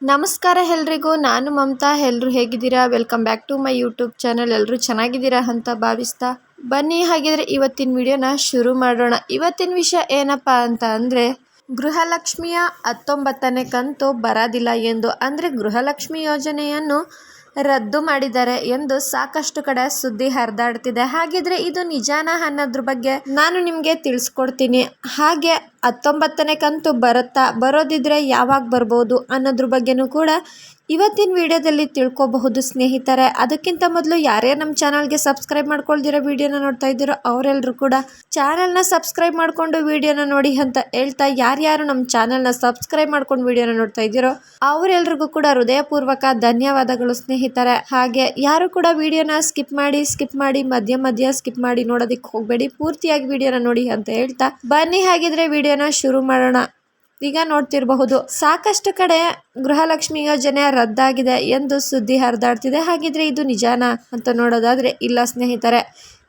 ನಮಸ್ಕಾರ ಎಲ್ರಿಗೂ, ನಾನು ಮಮತಾ. ಎಲ್ಲರೂ ಹೇಗಿದ್ದೀರಾ? Welcome back to my YouTube channel ಎಲ್ಲರೂ ಚೆನ್ನಾಗಿದ್ದೀರಾ ಅಂತ ಭಾವಿಸ್ತಾ ಬನ್ನಿ. ಹಾಗಿದ್ರೆ ಇವತ್ತಿನ ವಿಡಿಯೋನ ಶುರು ಮಾಡೋಣ. ಇವತ್ತಿನ ವಿಷಯ ಏನಪ್ಪ ಅಂತ ಅಂದರೆ, ಗೃಹಲಕ್ಷ್ಮಿಯ ಹತ್ತೊಂಬತ್ತನೇ ಕಂತು ಬರೋದಿಲ್ಲ ಎಂದು. ಅಂದರೆ ಗೃಹಲಕ್ಷ್ಮಿ ಯೋಜನೆಯನ್ನು ರದ್ದು ಮಾಡಿದ್ದಾರೆ ಎಂದು ಸಾಕಷ್ಟು ಕಡೆ ಸುದ್ದಿ ಹರಿದಾಡ್ತಿದೆ. ಹಾಗಿದ್ರೆ ಇದು ನಿಜಾನ ಅನ್ನೋದ್ರ ಬಗ್ಗೆ ನಾನು ನಿಮಗೆ ತಿಳಿಸ್ಕೊಡ್ತೀನಿ. ಹಾಗೆ ಹತ್ತೊಂಬತ್ತನೇ ಕಂತು ಬರುತ್ತಾ, ಬರೋದಿದ್ರೆ ಯಾವಾಗ ಬರ್ಬೋದು ಅನ್ನೋದ್ರ ಬಗ್ಗೆನೂ ಕೂಡ ಇವತ್ತಿನ ವಿಡಿಯೋದಲ್ಲಿ ತಿಳ್ಕೊಬಹುದು ಸ್ನೇಹಿತರೆ, ಅದಕ್ಕಿಂತ ಮೊದಲು ಯಾರೇ ನಮ್ಮ ಚಾನಲ್ಗೆ ಸಬ್ಸ್ಕ್ರೈಬ್ ಮಾಡ್ಕೊಳ್ದಿರೋ ವಿಡಿಯೋನ ನೋಡ್ತಾ ಇದ್ದೀರೋ ಅವರೆಲ್ಲರೂ ಕೂಡ ಚಾನಲ್ನ ಸಬ್ಸ್ಕ್ರೈಬ್ ಮಾಡಿಕೊಂಡು ವಿಡಿಯೋನ ನೋಡಿ ಅಂತ ಹೇಳ್ತಾ ಯಾರ್ಯಾರು ನಮ್ಮ ಚಾನಲ್ನ ಸಬ್ಸ್ಕ್ರೈಬ್ ಮಾಡ್ಕೊಂಡು ವಿಡಿಯೋನ ನೋಡ್ತಾ ಇದ್ದೀರೋ ಅವರೆಲ್ರಿಗೂ ಕೂಡ ಹೃದಯಪೂರ್ವಕ ಧನ್ಯವಾದಗಳು ಸ್ನೇಹಿತರೆ. ಹಾಗೆ ಯಾರು ಕೂಡ ವಿಡಿಯೋನ ಸ್ಕಿಪ್ ಮಾಡಿ ಸ್ಕಿಪ್ ಮಾಡಿ, ಮಧ್ಯ ಮಧ್ಯ ಸ್ಕಿಪ್ ಮಾಡಿ ನೋಡೋದಕ್ಕೆ ಹೋಗಬೇಡಿ, ಪೂರ್ತಿಯಾಗಿ ವಿಡಿಯೋನ ನೋಡಿ ಅಂತ ಹೇಳ್ತಾ ಬನ್ನಿ, ಹಾಗಿದ್ರೆ ವಿಡಿಯೋನ ಶುರು ಮಾಡೋಣ. ಈಗ ನೋಡ್ತಿರಬಹುದು, ಸಾಕಷ್ಟು ಕಡೆ ಗೃಹಲಕ್ಷ್ಮಿ ಯೋಜನೆ ರದ್ದಾಗಿದೆ ಎಂದು ಸುದ್ದಿ ಹರಿದಾಡ್ತಿದೆ. ಹಾಗಿದ್ರೆ ಇದು ನಿಜಾನ ಅಂತ ನೋಡೋದಾದ್ರೆ ಇಲ್ಲ ಸ್ನೇಹಿತರೆ.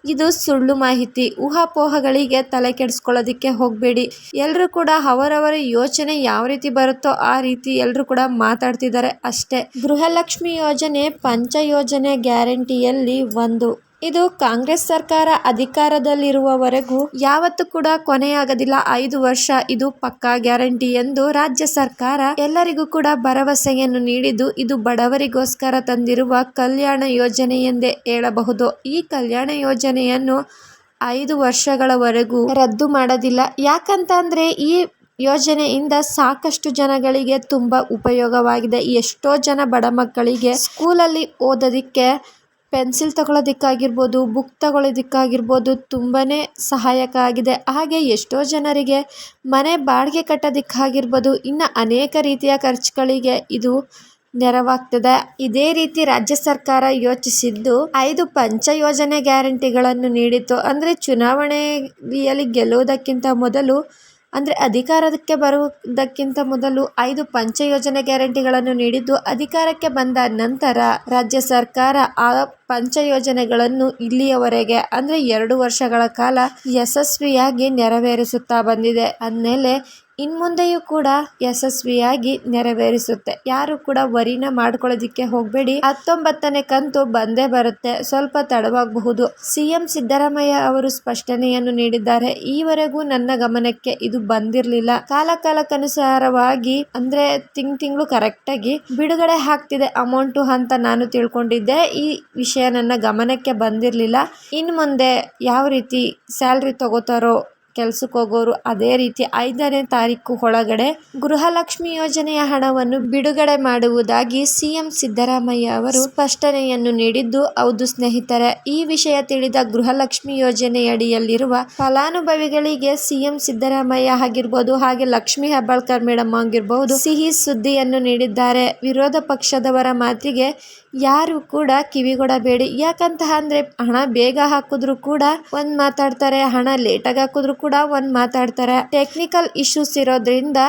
ಇದು ಸುಳ್ಳು ಮಾಹಿತಿ. ಊಹಾಪೋಹಗಳಿಗೆ ತಲೆ ಕೆಡಿಸ್ಕೊಳ್ಳೋದಕ್ಕೆ ಹೋಗಬೇಡಿ. ಎಲ್ಲರೂ ಕೂಡ ಅವರವರ ಯೋಚನೆ ಯಾವ ರೀತಿ ಬರುತ್ತೋ ಆ ರೀತಿ ಎಲ್ಲರೂ ಕೂಡ ಮಾತಾಡ್ತಿದ್ದಾರೆ ಅಷ್ಟೇ. ಗೃಹಲಕ್ಷ್ಮಿ ಯೋಜನೆ ಪಂಚ ಯೋಜನೆ ಗ್ಯಾರಂಟಿಯಲ್ಲಿ ಒಂದು. ಇದು ಕಾಂಗ್ರೆಸ್ ಸರ್ಕಾರ ಅಧಿಕಾರದಲ್ಲಿರುವವರೆಗೂ ಯಾವತ್ತೂ ಕೂಡ ಕೊನೆಯಾಗದಿಲ್ಲ. ಐದು ವರ್ಷ ಇದು ಪಕ್ಕಾ ಗ್ಯಾರಂಟಿ ಎಂದು ರಾಜ್ಯ ಸರ್ಕಾರ ಎಲ್ಲರಿಗೂ ಕೂಡ ಭರವಸೆಯನ್ನು ನೀಡಿದ್ದು, ಇದು ಬಡವರಿಗೋಸ್ಕರ ತಂದಿರುವ ಕಲ್ಯಾಣ ಯೋಜನೆ ಎಂದೇ ಹೇಳಬಹುದು. ಈ ಕಲ್ಯಾಣ ಯೋಜನೆಯನ್ನು ಐದು ವರ್ಷಗಳವರೆಗೂ ರದ್ದು ಮಾಡೋದಿಲ್ಲ. ಯಾಕಂತ ಅಂದ್ರೆ ಈ ಯೋಜನೆಯಿಂದ ಸಾಕಷ್ಟು ಜನಗಳಿಗೆ ತುಂಬ ಉಪಯೋಗವಾಗಿದೆ. ಎಷ್ಟೋ ಜನ ಬಡ ಮಕ್ಕಳಿಗೆ ಸ್ಕೂಲಲ್ಲಿ ಓದೋದಕ್ಕೆ ಪೆನ್ಸಿಲ್ ತಗೊಳ್ಳೋದಕ್ಕಾಗಿರ್ಬೋದು ಬುಕ್ ತಗೊಳ್ಳೋದಕ್ಕಾಗಿರ್ಬೋದು ತುಂಬಾ ಸಹಾಯಕ ಆಗಿದೆ. ಹಾಗೆ ಎಷ್ಟೋ ಜನರಿಗೆ ಮನೆ ಬಾಡಿಗೆ ಕಟ್ಟೋದಕ್ಕಾಗಿರ್ಬೋದು ಇನ್ನು ಅನೇಕ ರೀತಿಯ ಖರ್ಚುಗಳಿಗೆ ಇದು ನೆರವಾಗ್ತದೆ. ಇದೇ ರೀತಿ ರಾಜ್ಯ ಸರ್ಕಾರ ಯೋಚಿಸಿದ್ದು ಐದು ಪಂಚ ಯೋಜನೆ ಗ್ಯಾರಂಟಿಗಳನ್ನು ನೀಡಿತ್ತು. ಅಂದರೆ ಚುನಾವಣೆಯಲ್ಲಿ ಗೆಲ್ಲುವುದಕ್ಕಿಂತ ಮೊದಲು ಅಂದರೆ ಅಧಿಕಾರಕ್ಕೆ ಬರುವುದಕ್ಕಿಂತ ಮೊದಲು ಐದು ಪಂಚ ಯೋಜನೆ ಗ್ಯಾರಂಟಿಗಳನ್ನು ನೀಡಿದ್ದು, ಅಧಿಕಾರಕ್ಕೆ ಬಂದ ನಂತರ ರಾಜ್ಯ ಸರ್ಕಾರ ಆ ಪಂಚ ಯೋಜನೆಗಳನ್ನು ಇಲ್ಲಿಯವರೆಗೆ, ಅಂದರೆ ಎರಡು ವರ್ಷಗಳ ಕಾಲ ಯಶಸ್ವಿಯಾಗಿ ನೆರವೇರಿಸುತ್ತಾ ಬಂದಿದೆ. ಅಂದಮೇಲೆ ಇನ್ಮುಂದೆಯೂ ಕೂಡ ಯಶಸ್ವಿಯಾಗಿ ನೆರವೇರಿಸುತ್ತೆ. ಯಾರು ಕೂಡ ವರಿನ ಮಾಡ್ಕೊಳ್ಳೋದಿಕ್ಕೆ ಹೋಗಬೇಡಿ. ಹತ್ತೊಂಬತ್ತನೇ ಕಂತು ಬಂದೇ ಬರುತ್ತೆ. ಸ್ವಲ್ಪ ತಡವಾಗಬಹುದು. ಸಿಎಂ ಸಿದ್ದರಾಮಯ್ಯ ಅವರು ಸ್ಪಷ್ಟನೆಯನ್ನು ನೀಡಿದ್ದಾರೆ. ಈವರೆಗೂ ನನ್ನ ಗಮನಕ್ಕೆ ಇದು ಬಂದಿರಲಿಲ್ಲ. ಕಾಲ ಕಾಲಕ್ಕನುಸಾರವಾಗಿ, ಅಂದ್ರೆ ತಿಂಗ್ ತಿಂಗಳು ಕರೆಕ್ಟಾಗಿ ಬಿಡುಗಡೆ ಆಗ್ತಿದೆ ಅಮೌಂಟು ಅಂತ ನಾನು ತಿಳ್ಕೊಂಡಿದ್ದೆ. ಈ ವಿಷಯ ನನ್ನ ಗಮನಕ್ಕೆ ಬಂದಿರಲಿಲ್ಲ. ಇನ್ನು ಮುಂದೆ ಯಾವ ರೀತಿ ಸ್ಯಾಲ್ರಿ ತಗೋತಾರೋ ಕೆಲ್ಸಕ್ಕೆ ಹೋಗೋರು ಅದೇ ರೀತಿ ಐದನೇ ತಾರೀಕು ಒಳಗಡೆ ಗೃಹಲಕ್ಷ್ಮಿ ಯೋಜನೆಯ ಹಣವನ್ನು ಬಿಡುಗಡೆ ಮಾಡುವುದಾಗಿ ಸಿಎಂ ಸಿದ್ದರಾಮಯ್ಯ ಅವರು ಸ್ಪಷ್ಟನೆಯನ್ನು ನೀಡಿದ್ದು, ಹೌದು ಸ್ನೇಹಿತರೆ. ಈ ವಿಷಯ ತಿಳಿದ ಗೃಹಲಕ್ಷ್ಮಿ ಯೋಜನೆಯಡಿಯಲ್ಲಿರುವ ಫಲಾನುಭವಿಗಳಿಗೆ ಸಿಎಂ ಸಿದ್ದರಾಮಯ್ಯ ಆಗಿರ್ಬೋದು ಹಾಗೆ ಲಕ್ಷ್ಮಿ ಹೆಬ್ಬಾಳ್ಕರ್ ಮೇಡಮ್ ಆಗಿರ್ಬಹುದು ಸಿಹಿ ಸುದ್ದಿಯನ್ನು ನೀಡಿದ್ದಾರೆ. ವಿರೋಧ ಪಕ್ಷದವರ ಮಾತಿಗೆ ಯಾರು ಕೂಡ ಕಿವಿಗೊಡಬೇಡಿ. ಯಾಕಂತ ಅಂದ್ರೆ ಹಣ ಬೇಗ ಹಾಕಿದ್ರು ಕೂಡ ಒಂದ್ ಮಾತಾಡ್ತಾರೆ, ಹಣ ಲೇಟಾಗಿ ಹಾಕಿದ್ರು ಕೂಡ ಒಂದು ಮಾತಾಡ್ತಾರೆ. ಟೆಕ್ನಿಕಲ್ ಇಶ್ಯೂಸ್ ಇರೋದ್ರಿಂದ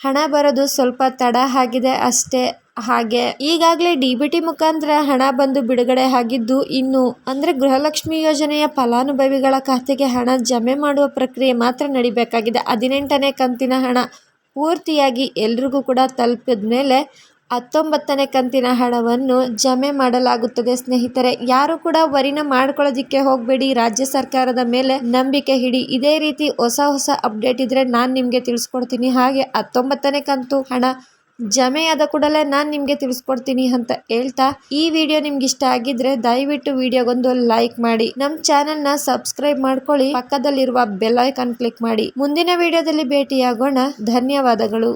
ಹಣ ಬರೋದು ಸ್ವಲ್ಪ ತಡ ಆಗಿದೆ ಅಷ್ಟೇ ಹಾಗೆ. ಈಗಾಗಲೇ ಡಿ ಬಿ ಟಿ ಮುಖಾಂತರ ಹಣ ಬಂದು ಬಿಡುಗಡೆ ಆಗಿದ್ದು ಇನ್ನು ಅಂದ್ರೆ ಗೃಹಲಕ್ಷ್ಮಿ ಯೋಜನೆಯ ಫಲಾನುಭವಿಗಳ ಖಾತೆಗೆ ಹಣ ಜಮೆ ಮಾಡುವ ಪ್ರಕ್ರಿಯೆ ಮಾತ್ರ ನಡಿಬೇಕಾಗಿದೆ. ಹದಿನೆಂಟನೇ ಕಂತಿನ ಹಣ ಪೂರ್ತಿಯಾಗಿ ಎಲ್ರಿಗೂ ಕೂಡ ತಲುಪಿದ ಮೇಲೆ ಹತ್ತೊಂಬತ್ತನೇ ಕಂತಿನ ಹಣವನ್ನು ಜಮೆ ಮಾಡಲಾಗುತ್ತದೆ. ಸ್ನೇಹಿತರೆ, ಯಾರು ಕೂಡ ವರಿನ ಮಾಡ್ಕೊಳ್ಳೋದಿಕ್ಕೆ ಹೋಗಬೇಡಿ. ರಾಜ್ಯ ಸರ್ಕಾರದ ಮೇಲೆ ನಂಬಿಕೆ ಹಿಡಿ. ಇದೇ ರೀತಿ ಹೊಸ ಹೊಸ ಅಪ್ಡೇಟ್ ಇದ್ರೆ ನಾನು ನಿಮಗೆ ತಿಳಿಸ್ಕೊಡ್ತೀನಿ. ಹಾಗೆ ಹತ್ತೊಂಬತ್ತನೇ ಕಂತು ಹಣ ಜಮೆಯಾದ ಕೂಡಲೇ ನಾನು ನಿಮಗೆ ತಿಳಿಸ್ಕೊಡ್ತೀನಿ ಅಂತ ಹೇಳ್ತಾ ಈ ವಿಡಿಯೋ ನಿಮ್ಗೆ ಇಷ್ಟ ಆಗಿದ್ರೆ ದಯವಿಟ್ಟು ವಿಡಿಯೋಗೊಂದು ಲೈಕ್ ಮಾಡಿ. ನಮ್ಮ ಚಾನೆಲ್ನ ಸಬ್ಸ್ಕ್ರೈಬ್ ಮಾಡ್ಕೊಳ್ಳಿ. ಪಕ್ಕದಲ್ಲಿರುವ ಬೆಲ್ ಐಕಾನ್ ಕ್ಲಿಕ್ ಮಾಡಿ. ಮುಂದಿನ ವಿಡಿಯೋದಲ್ಲಿ ಭೇಟಿಯಾಗೋಣ. ಧನ್ಯವಾದಗಳು.